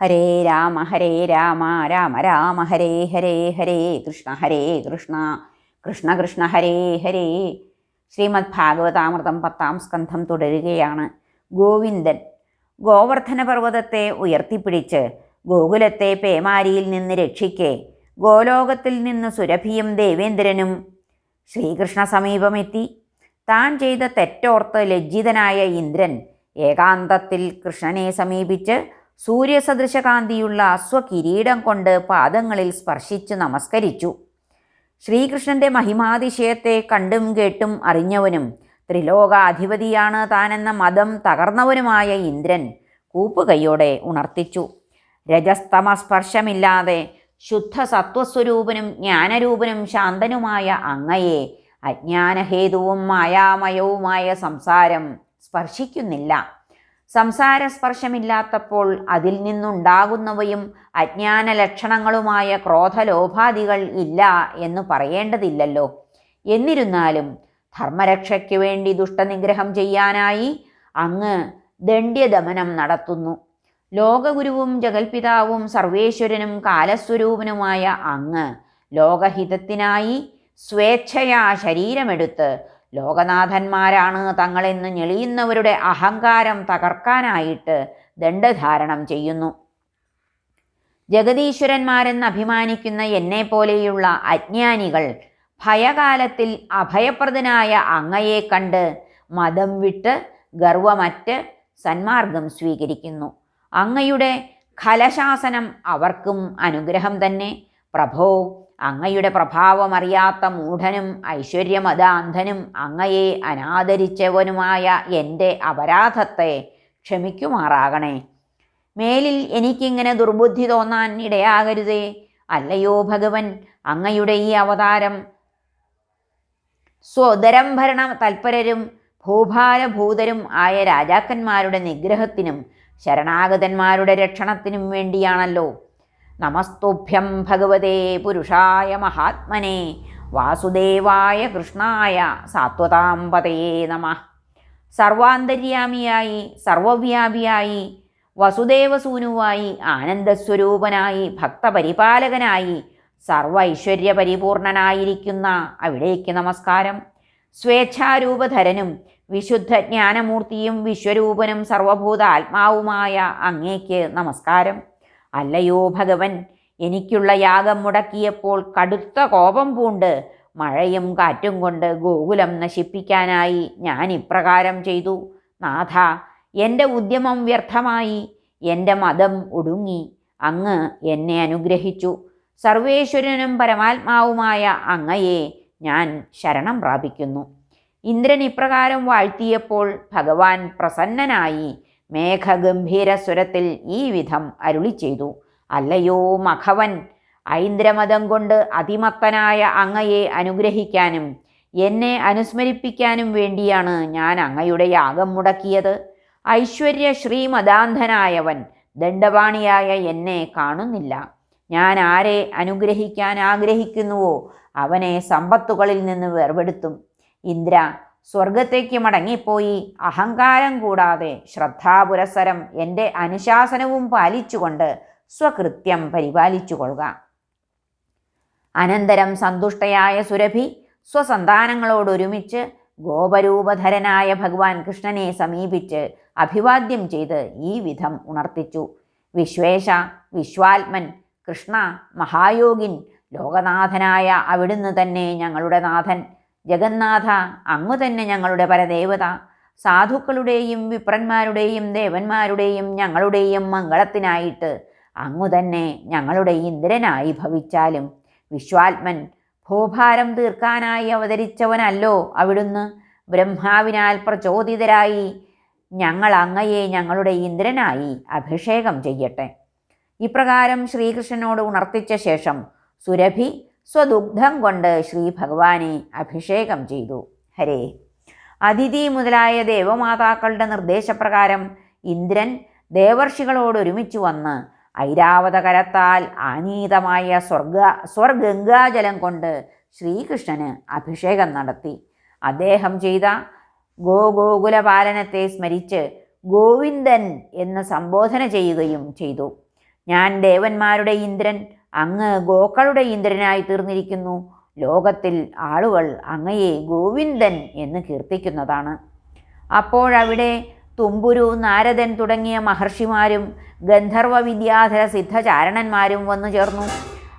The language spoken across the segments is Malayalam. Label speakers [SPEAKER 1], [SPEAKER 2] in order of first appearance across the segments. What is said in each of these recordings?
[SPEAKER 1] ഹരേ രാമ ഹരേ രാമ രാമ രാമ ഹരേ ഹരേ ഹരേ കൃഷ്ണ ഹരേ കൃഷ്ണ കൃഷ്ണ കൃഷ്ണ ഹരേ ഹരേ. ശ്രീമദ് ഭാഗവതാമൃതം പത്താം സ്കന്ധം തുടരുകയാണ്. ഗോവിന്ദൻ ഗോവർദ്ധന പർവതത്തെ ഉയർത്തിപ്പിടിച്ച് ഗോകുലത്തെ പേമാരിയിൽ നിന്ന് രക്ഷിക്കെ ഗോലോകത്തിൽ നിന്ന് സുരഭിയും ദേവേന്ദ്രനും ശ്രീകൃഷ്ണ സമീപമെത്തി. താൻ ചെയ്ത തെറ്റോർത്ത് ലജ്ജിതനായ ഇന്ദ്രൻ ഏകാന്തത്തിൽ കൃഷ്ണനെ സമീപിച്ച് സൂര്യസദൃശകാന്തിയുള്ള അശ്വകിരീടം കൊണ്ട് പാദങ്ങളിൽ സ്പർശിച്ചു നമസ്കരിച്ചു. ശ്രീകൃഷ്ണന്റെ മഹിമാതിശയത്തെ കണ്ടും കേട്ടും അറിഞ്ഞവനും ത്രിലോകാധിപതിയാണ് താനെന്ന മതം തകർന്നവനുമായ ഇന്ദ്രൻ കൂപ്പുകൈയോടെ ഉണർത്തിച്ചു. രജസ്തമസ്പർശമില്ലാതെ ശുദ്ധ സത്വസ്വരൂപനും ജ്ഞാനരൂപനും ശാന്തനുമായ അങ്ങയെ അജ്ഞാനഹേതുവും മായാമയവുമായ സംസാരം സ്പർശിക്കുന്നില്ല. സംസാര സ്പർശമില്ലാത്തപ്പോൾ അതിൽ നിന്നുണ്ടാകുന്നവയും അജ്ഞാന ലക്ഷണങ്ങളുമായ ക്രോധലോഭാദികൾ ഇല്ല എന്ന് പറയേണ്ടതില്ലല്ലോ. എന്നിരുന്നാലും ധർമ്മരക്ഷയ്ക്ക് വേണ്ടി ദുഷ്ടനിഗ്രഹം ചെയ്യാനായി അങ്ങ് ദണ്ഡ്യദമനം നടത്തുന്നു. ലോകഗുരുവും ജഗൽപിതാവും സർവേശ്വരനും കാലസ്വരൂപനുമായ അങ്ങ് ലോകഹിതത്തിനായി സ്വേച്ഛയാ ശരീരമെടുത്ത് ലോകനാഥന്മാരാണ് തങ്ങളെന്ന് ഞെളിയുന്നവരുടെ അഹങ്കാരം തകർക്കാനായിട്ട് ദണ്ഡധാരണം ചെയ്യുന്നു. ജഗതീശ്വരന്മാരെന്ന് അഭിമാനിക്കുന്ന എന്നെപ്പോലെയുള്ള അജ്ഞാനികൾ ഭയകാലത്തിൽ അഭയപ്രദനായ അങ്ങയെ കണ്ട് മതം വിട്ട് ഗർവമറ്റ് സന്മാർഗം സ്വീകരിക്കുന്നു. അങ്ങയുടെ ഖലശാസനം അവർക്കും അനുഗ്രഹം തന്നെ. പ്രഭോ അങ്ങയുടെ പ്രഭാവമറിയാത്ത മൂഢനും ഐശ്വര്യമതാന്ധനും അങ്ങയെ അനാദരിച്ചവനുമായ എന്റെ അപരാധത്തെ ക്ഷമിക്കുമാറാകണേ. മേലിൽ എനിക്കിങ്ങനെ ദുർബുദ്ധി തോന്നാൻ ഇടയാകരുതേ. അല്ലയോ ഭഗവൻ അങ്ങയുടെ ഈ അവതാരം. സ്വതരം ഭരണ തൽപരരും ഭൂഭാരഭൂതരും ആയ രാജാക്കന്മാരുടെ നിഗ്രഹത്തിനും ശരണാഗതന്മാരുടെ രക്ഷണത്തിനും വേണ്ടിയാണല്ലോ. നമസ്തുഭ്യം ഭഗവതേ പുരുഷായ മഹാത്മനെ വാസുദേവായ കൃഷ്ണായ സാത്വതാംപതയേ നമ. സർവാന്തര്യാമിയായി സർവവ്യാപിയായി വസുദേവസൂനുവായി ആനന്ദസ്വരൂപനായി ഭക്തപരിപാലകനായി സർവ ഐശ്വര്യപരിപൂർണനായിരിക്കുന്ന അവിടേക്ക് നമസ്കാരം. സ്വേച്ഛാരൂപധരനും വിശുദ്ധ ജ്ഞാനമൂർത്തിയും വിശ്വരൂപനും സർവഭൂത ആത്മാവുമായ അങ്ങേക്ക് നമസ്കാരം. അല്ലയോ ഭഗവൻ എനിക്കുള്ള യാഗം മുടക്കിയപ്പോൾ കടുത്ത കോപം പൂണ്ട് മഴയും കാറ്റും കൊണ്ട് ഗോകുലം നശിപ്പിക്കാനായി ഞാൻ ഇപ്രകാരം ചെയ്തു. നാഥ എന്റെ ഉദ്യമം വ്യർത്ഥമായി എന്റെ മതം ഒടുങ്ങി. അങ്ങ് എന്നെ അനുഗ്രഹിച്ചു. സർവേശ്വരനും പരമാത്മാവുമായ അങ്ങയെ ഞാൻ ശരണം പ്രാപിക്കുന്നു. ഇന്ദ്രൻ ഇപ്രകാരം വാഴ്ത്തിയപ്പോൾ ഭഗവാൻ പ്രസന്നനായി മേഘഗംഭീര സ്വരത്തിൽ ഈ വിധം അരുളി ചെയ്തു. അല്ലയോ മഖവൻ ഐന്ദ്രമതം കൊണ്ട് അതിമത്തനായ അങ്ങയെ അനുഗ്രഹിക്കാനും എന്നെ അനുസ്മരിപ്പിക്കാനും വേണ്ടിയാണ് ഞാൻ അങ്ങയുടെ യാഗം മുടക്കിയത്. ഐശ്വര്യ ശ്രീമദാന്ധനായവൻ ദണ്ഡപാണിയായ എന്നെ കാണുന്നില്ല. ഞാൻ ആരെ അനുഗ്രഹിക്കാൻ ആഗ്രഹിക്കുന്നുവോ? അവനെ സമ്പത്തുകളിൽ നിന്ന് വേർപെടുത്തും. ഇന്ദ്ര സ്വർഗത്തേക്ക് മടങ്ങിപ്പോയി. അഹങ്കാരം കൂടാതെ ശ്രദ്ധാപുരസരം എന്റെ അനുശാസനവും പാലിച്ചുകൊണ്ട് സ്വകൃത്യം പരിപാലിച്ചു കൊള്ളുക അനന്തരം സന്തുഷ്ടയായ സുരഭി സ്വസന്താനങ്ങളോടൊരുമിച്ച് ഗോപരൂപധരനായ ഭഗവാൻ കൃഷ്ണനെ സമീപിച്ച് അഭിവാദ്യം ചെയ്ത് ഈ വിധം ഉണർത്തിച്ചു. വിശ്വേശ വിശ്വാത്മൻ കൃഷ്ണ മഹായോഗിൻ ലോകനാഥനായ അവിടുന്ന് തന്നെ ഞങ്ങളുടെ നാഥൻ ജഗന്നാഥ അങ്ങു തന്നെ ഞങ്ങളുടെ പരദേവത. സാധുക്കളുടെയും വിപ്രന്മാരുടെയും ദേവന്മാരുടെയും ഞങ്ങളുടെയും മംഗളത്തിനായിട്ട് അങ്ങു തന്നെ ഞങ്ങളുടെ ഇന്ദ്രനായി ഭവിച്ചാലും വിശ്വാത്മൻ ഭൂഭാരം തീർക്കാനായി അവതരിച്ചവനല്ലോ അവിടുന്ന്. ബ്രഹ്മാവിനാൽ പ്രചോദിതരായി ഞങ്ങൾ അങ്ങയെ ഞങ്ങളുടെ ഇന്ദ്രനായി അഭിഷേകം ചെയ്യട്ടെ. ഇപ്രകാരം ശ്രീകൃഷ്ണനോട് ഉണർത്തിച്ച ശേഷം സുരഭി സ്വദുഗ്ധം കൊണ്ട് ശ്രീ ഭഗവാനെ അഭിഷേകം ചെയ്തു. ഹരേ. അതിഥി മുതലായ ദേവമാതാക്കളുടെ നിർദ്ദേശപ്രകാരം ഇന്ദ്രൻ ദേവർഷികളോട് ഒരുമിച്ച് വന്ന് ഐരാവതകരത്താൽ ആനീതമായ സ്വർഗ സ്വർഗംഗാജലം കൊണ്ട് ശ്രീകൃഷ്ണന് അഭിഷേകം നടത്തി. അദ്ദേഹം ചെയ്ത ഗോഗോകുലപാലനത്തെ സ്മരിച്ച് ഗോവിന്ദൻ എന്ന് സംബോധന ചെയ്യുകയും ചെയ്തു. ഞാൻ ദേവന്മാരുടെ ഇന്ദ്രൻ അങ്ങ് ഗോക്കളുടെ ഇന്ദ്രനായി തീർന്നിരിക്കുന്നു. ലോകത്തിൽ ആളുകൾ അങ്ങയെ ഗോവിന്ദൻ എന്ന് കീർത്തിക്കുന്നതാണ്. അപ്പോഴവിടെ തുമ്പുരു നാരദൻ തുടങ്ങിയ മഹർഷിമാരും ഗന്ധർവ വിദ്യാധര സിദ്ധചാരണന്മാരും വന്നു ചേർന്നു.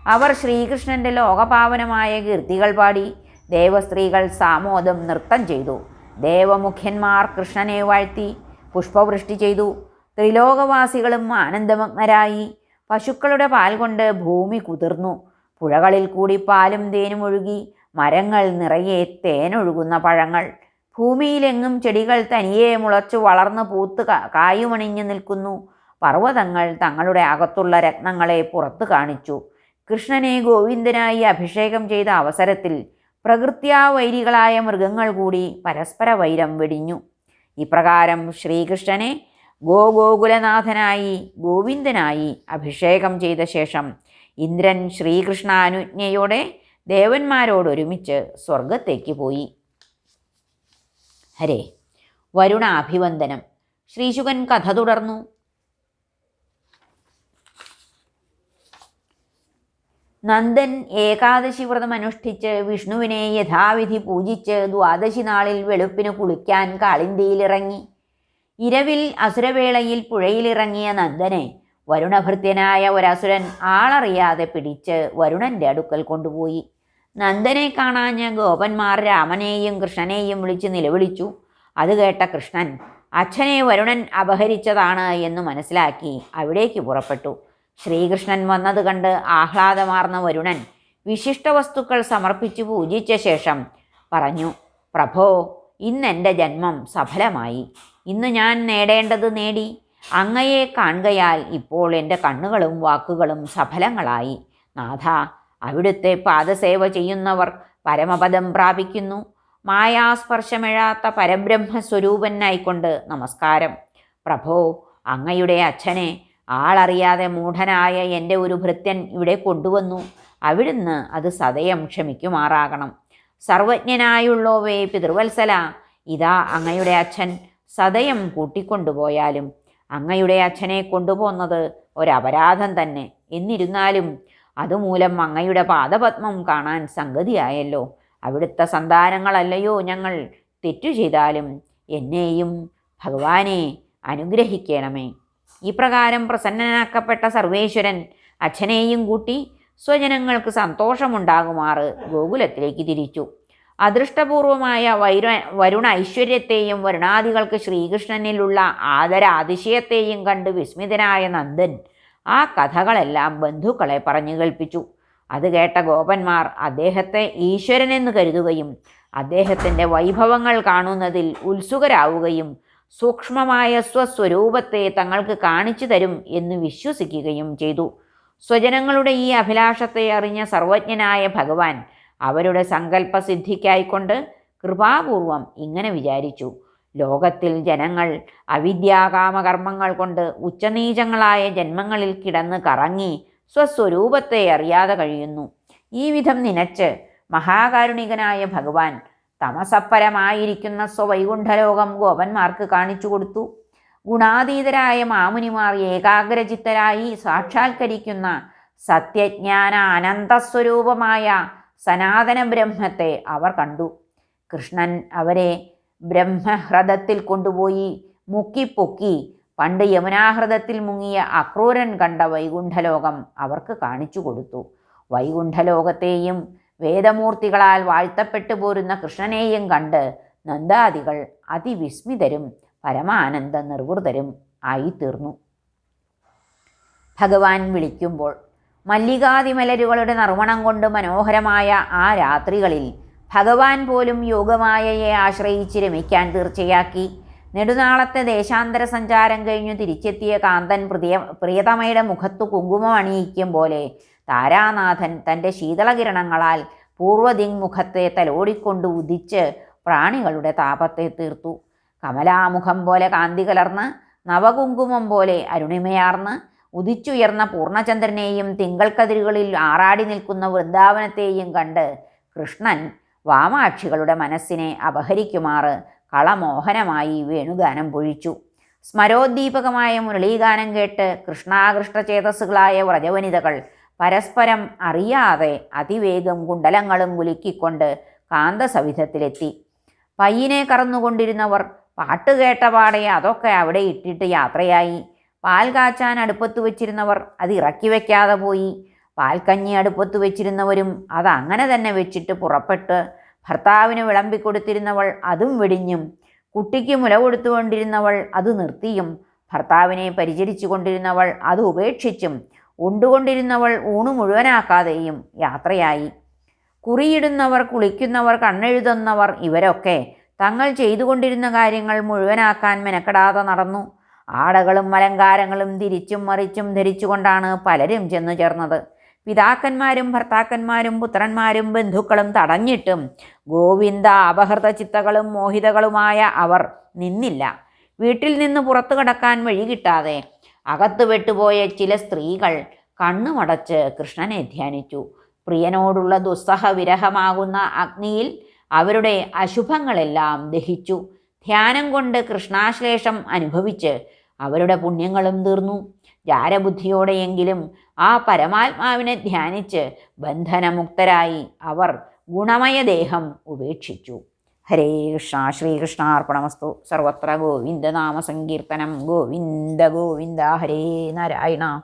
[SPEAKER 1] അവർ ശ്രീകൃഷ്ണന്റെ ലോകപാവനമായ കീർത്തികൾ പാടി ദേവസ്ത്രീകൾ സാമോദം നൃത്തം ചെയ്തു. ദേവമുഖ്യന്മാർ കൃഷ്ണനെ വാഴ്ത്തി പുഷ്പവൃഷ്ടി ചെയ്തു. ത്രിലോകവാസികളും ആനന്ദമഗ്നരായി. പശുക്കളുടെ പാൽ കൊണ്ട് ഭൂമി കുതിർന്നു. പുഴകളിൽ കൂടി പാലും തേനും ഒഴുകി. മരങ്ങൾ നിറയെ തേനൊഴുകുന്ന പഴങ്ങൾ. ഭൂമിയിലെങ്ങും ചെടികൾ തനിയെ മുളച്ചു വളർന്ന് പൂത്ത് കായുമണിഞ്ഞു നിൽക്കുന്നു. പർവതങ്ങൾ തങ്ങളുടെ അകത്തുള്ള രത്നങ്ങളെ പുറത്തു കാണിച്ചു. കൃഷ്ണനെ ഗോവിന്ദനായി അഭിഷേകം ചെയ്ത അവസരത്തിൽ പ്രകൃത്യാ വൈരികളായ മൃഗങ്ങൾ കൂടി പരസ്പര വൈരം വെടിഞ്ഞു. ഇപ്രകാരം ശ്രീകൃഷ്ണനെ ഗോഗോകുലനാഥനായി ഗോവിന്ദനായി അഭിഷേകം ചെയ്ത ശേഷം ഇന്ദ്രൻ ശ്രീകൃഷ്ണാനുജ്ഞയോടെ ദേവന്മാരോടൊരുമിച്ച് സ്വർഗത്തേക്ക് പോയി. ഹരേ വരുണാഭിവന്ദനം. ശ്രീശുകൻ കഥ തുടർന്നു. നന്ദൻ ഏകാദശി വ്രതം അനുഷ്ഠിച്ച് വിഷ്ണുവിനെ യഥാവിധി പൂജിച്ച് ദ്വാദശി നാളിൽ വെളുപ്പിന് കുളിക്കാൻ കാളിന്തിയിലിറങ്ങി. ഇരവിൽ അസുരവേളയിൽ പുഴയിലിറങ്ങിയ നന്ദനെ വരുണഭൃത്യനായ ഒരസുരൻ ആളറിയാതെ പിടിച്ച് വരുണന്റെ അടുക്കൽ കൊണ്ടുപോയി. നന്ദനെ കാണാഞ്ഞ ഗോപന്മാർ രാമനെയും കൃഷ്ണനെയും വിളിച്ച് നിലവിളിച്ചു. അത് കേട്ട കൃഷ്ണൻ അച്ഛനെ വരുണൻ അപഹരിച്ചതാണ് എന്ന് മനസ്സിലാക്കി അവിടേക്ക് പുറപ്പെട്ടു. ശ്രീകൃഷ്ണൻ വന്നത് കണ്ട് ആഹ്ലാദമാർന്ന വരുണൻ വിശിഷ്ട വസ്തുക്കൾ സമർപ്പിച്ചു പൂജിച്ച ശേഷം പറഞ്ഞു പ്രഭോ ഇന്നെന്റെ ജന്മം സഫലമായി. ഇന്ന് ഞാൻ നേടേണ്ടത് നേടി. അങ്ങയെ കാണുകയാൽ ഇപ്പോൾ എന്റെ കണ്ണുകളും വാക്കുകളും സഫലങ്ങളായി. നാഥ അവിടുത്തെ പാദസേവ ചെയ്യുന്നവർ പരമപദം പ്രാപിക്കുന്നു. മായാസ്പർശമെഴാത്ത പരബ്രഹ്മസ്വരൂപനായിക്കൊണ്ട് നമസ്കാരം. പ്രഭോ അങ്ങയുടെ അച്ഛനെ ആളറിയാതെ മൂഢനായ എന്റെ ഒരു ഭൃത്യൻ ഇവിടെ കൊണ്ടുവന്നു. അവിടുന്ന് അത് സദയം ക്ഷമിക്കുമാറാകണം. സർവജ്ഞനായുള്ളോവേ പിതൃവത്സല ഇതാ അങ്ങയുടെ അച്ഛൻ. സദയം കൂട്ടിക്കൊണ്ടുപോയാലും അങ്ങയുടെ അച്ഛനെ കൊണ്ടുപോകുന്നത് ഒരപരാധം തന്നെ എന്നിരുന്നാലും അതുമൂലം അങ്ങയുടെ പാദപത്മം കാണാൻ സംഗതിയായല്ലോ. അവിടുത്തെ സന്താനങ്ങളല്ലയോ ഞങ്ങൾ. തെറ്റു ചെയ്താലും എന്നെയും ഭഗവാനെ അനുഗ്രഹിക്കണമേ. ഇപ്രകാരം പ്രസന്നനാക്കപ്പെട്ട സർവേശ്വരൻ അച്ഛനെയും കൂട്ടി സ്വജനങ്ങൾക്ക് സന്തോഷമുണ്ടാകുമാറ് ഗോകുലത്തിലേക്ക് തിരിച്ചു. അദൃഷ്ടപൂർവമായ വൈര വരുണ ഐശ്വര്യത്തെയും വരുണാദികൾക്ക് ശ്രീകൃഷ്ണനിലുള്ള ആദര അതിശയത്തെയും കണ്ട് വിസ്മിതനായ നന്ദൻ ആ കഥകളെല്ലാം ബന്ധുക്കളെ പറഞ്ഞു കേൾപ്പിച്ചു. അത് കേട്ട ഗോപന്മാർ അദ്ദേഹത്തെ ഈശ്വരനെന്ന് കരുതുകയും അദ്ദേഹത്തിന്റെ വൈഭവങ്ങൾ കാണുന്നതിൽ ഉത്സുകരാവുകയും സൂക്ഷ്മമായ സ്വസ്വരൂപത്തെ തങ്ങൾക്ക് കാണിച്ചു തരും എന്ന് വിശ്വസിക്കുകയും ചെയ്തു. സ്വജനങ്ങളുടെ ഈ അഭിലാഷത്തെ അറിഞ്ഞ സർവജ്ഞനായ ഭഗവാൻ അവരുടെ സങ്കല്പസിദ്ധിക്കായിക്കൊണ്ട് കൃപാപൂർവം ഇങ്ങനെ വിചാരിച്ചു. ലോകത്തിൽ ജനങ്ങൾ അവിദ്യാകാമകർമ്മങ്ങൾ കൊണ്ട് ഉച്ചനീചങ്ങളായ ജന്മങ്ങളിൽ കിടന്ന് കറങ്ങി സ്വസ്വരൂപത്തെ അറിയാതെ കഴിയുന്നു. ഈ വിധം നനച്ച് മഹാകാരുണികനായ ഭഗവാൻ തമസപ്പരമായിരിക്കുന്ന സ്വവൈകുണ്ഠലോകം ഗോപന്മാർക്ക് കാണിച്ചു കൊടുത്തു. ഗുണാതീതരായ മാമുനിമാർ ഏകാഗ്രചിത്തരായി സാക്ഷാത്കരിക്കുന്ന സത്യജ്ഞാന അനന്തസ്വരൂപമായ സനാതന ബ്രഹ്മത്തെ അവർ കണ്ടു. കൃഷ്ണൻ അവരെ ബ്രഹ്മഹ്രദത്തിൽ കൊണ്ടുപോയി മുക്കിപ്പൊക്കി പണ്ട് യമുനാഹൃദത്തിൽ മുങ്ങിയ അക്രൂരൻ കണ്ട വൈകുണ്ഠലോകം അവർക്ക് കാണിച്ചു കൊടുത്തു. വൈകുണ്ഠലോകത്തെയും വേദമൂർത്തികളാൽ വാഴ്ത്തപ്പെട്ടു പോരുന്ന കൃഷ്ണനെയും കണ്ട് നന്ദാദികൾ അതിവിസ്മിതരും പരമാനന്ദ നിർവൃതരും ആയിത്തീർന്നു. ഭഗവാൻ വിളിക്കുമ്പോൾ മല്ലികാതിമലരുകളുടെ നറുമണം കൊണ്ട് മനോഹരമായ ആ രാത്രികളിൽ ഭഗവാൻ പോലും യോഗമായയെ ആശ്രയിച്ച് രമിക്കാൻ തീർച്ചയാക്കി. നെടുനാളത്തെ ദേശാന്തര സഞ്ചാരം കഴിഞ്ഞു തിരിച്ചെത്തിയ കാന്തൻ പ്രിയ പ്രിയതമയുടെ മുഖത്തു കുങ്കുമം അണിയിക്കും പോലെ താരാനാഥൻ തന്റെ ശീതളകിരണങ്ങളാൽ പൂർവദിങ്മുഖത്തെ തലോടിക്കൊണ്ട് ഉദിച്ച് പ്രാണികളുടെ താപത്തെ തീർത്തു. കമലാമുഖം പോലെ കാന്തി കലർന്ന് നവകുങ്കുമം പോലെ അരുണിമയാർന്ന് ഉദിച്ചുയർന്ന പൂർണചന്ദ്രനെയും തിങ്കൾക്കതിരുകളിൽ ആറാടി നിൽക്കുന്ന വൃന്ദാവനത്തെയും കണ്ട് കൃഷ്ണൻ വാമാക്ഷികളുടെ മനസ്സിനെ അപഹരിക്കുമാറ് കളമോഹനമായി വേണുഗാനം പൊഴിച്ചു. സ്മരോദ്ദീപകമായ മുരളീഗാനം കേട്ട് കൃഷ്ണാകൃഷ്ട ചേതസ്സുകളായ വ്രജവനിതകൾ പരസ്പരം അറിയാതെ അതിവേഗം കുണ്ടലങ്ങളും കുലുക്കിക്കൊണ്ട് കാന്തസവിധത്തിലെത്തി. പയ്യനെ കറന്നുകൊണ്ടിരുന്നവർ പാട്ട് കേട്ടപാടെ അതൊക്കെ അവിടെ ഇട്ടിട്ട് യാത്രയായി. പാൽ കാച്ചാൻ അടുപ്പത്ത് വെച്ചിരുന്നവർ അത് ഇറക്കി വയ്ക്കാതെ പോയി. പാൽക്കഞ്ഞി അടുപ്പത്ത് വെച്ചിരുന്നവരും അത് അങ്ങനെ തന്നെ വെച്ചിട്ട് പുറപ്പെട്ട് ഭർത്താവിന് വിളമ്പിക്കൊടുത്തിരുന്നവൾ അതും വെടിഞ്ഞും. കുട്ടിക്ക് മുല കൊടുത്തുകൊണ്ടിരുന്നവൾ അത് നിർത്തിയും. ഭർത്താവിനെ പരിചരിച്ചു കൊണ്ടിരുന്നവൾ അത് ഉപേക്ഷിച്ചും. ഉണ്ടുകൊണ്ടിരുന്നവൾ ഊണ് മുഴുവനാക്കാതെയും യാത്രയായി. കുറിയിടുന്നവർ കുളിക്കുന്നവർ കണ്ണെഴുതുന്നവർ ഇവരൊക്കെ തങ്ങൾ ചെയ്തുകൊണ്ടിരുന്ന കാര്യങ്ങൾ മുഴുവനാക്കാൻ മെനക്കെടാതെ നടന്നു. ആടകളും അലങ്കാരങ്ങളും തിരിച്ചും മറിച്ചും ധരിച്ചുകൊണ്ടാണ് പലരും ചെന്നു ചേർന്നത്. പിതാക്കന്മാരും ഭർത്താക്കന്മാരും പുത്രന്മാരും ബന്ധുക്കളും തടഞ്ഞിട്ടും ഗോവിന്ദ അപഹൃത ചിത്തകളും മോഹിതകളുമായ അവർ നിന്നില്ല. വീട്ടിൽ നിന്ന് പുറത്തു കടക്കാൻ വഴി കിട്ടാതെ അകത്തു വെട്ടുപോയ ചില സ്ത്രീകൾ കണ്ണുമടച്ച് കൃഷ്ണനെ ധ്യാനിച്ചു. പ്രിയനോടുള്ള ദുസ്സഹ വിരഹമാകുന്ന അഗ്നിയിൽ അവരുടെ അശുഭങ്ങളെല്ലാം ദഹിച്ചു. ധ്യാനം കൊണ്ട് കൃഷ്ണാശ്ലേഷം അനുഭവിച്ച് അവരുടെ പുണ്യങ്ങളും തീർന്നു. ജാരബുദ്ധിയോടെയെങ്കിലും ആ പരമാത്മാവിനെ ധ്യാനിച്ച് ബന്ധനമുക്തരായി അവർ ഗുണമയ ദേഹം ഉപേക്ഷിച്ചു. ഹരേ കൃഷ്ണ ശ്രീകൃഷ്ണാർപ്പണമസ്തു സർവത്ര ഗോവിന്ദനാമസങ്കീർത്തനം ഗോവിന്ദ ഗോവിന്ദ. ഹരേ നാരായണ.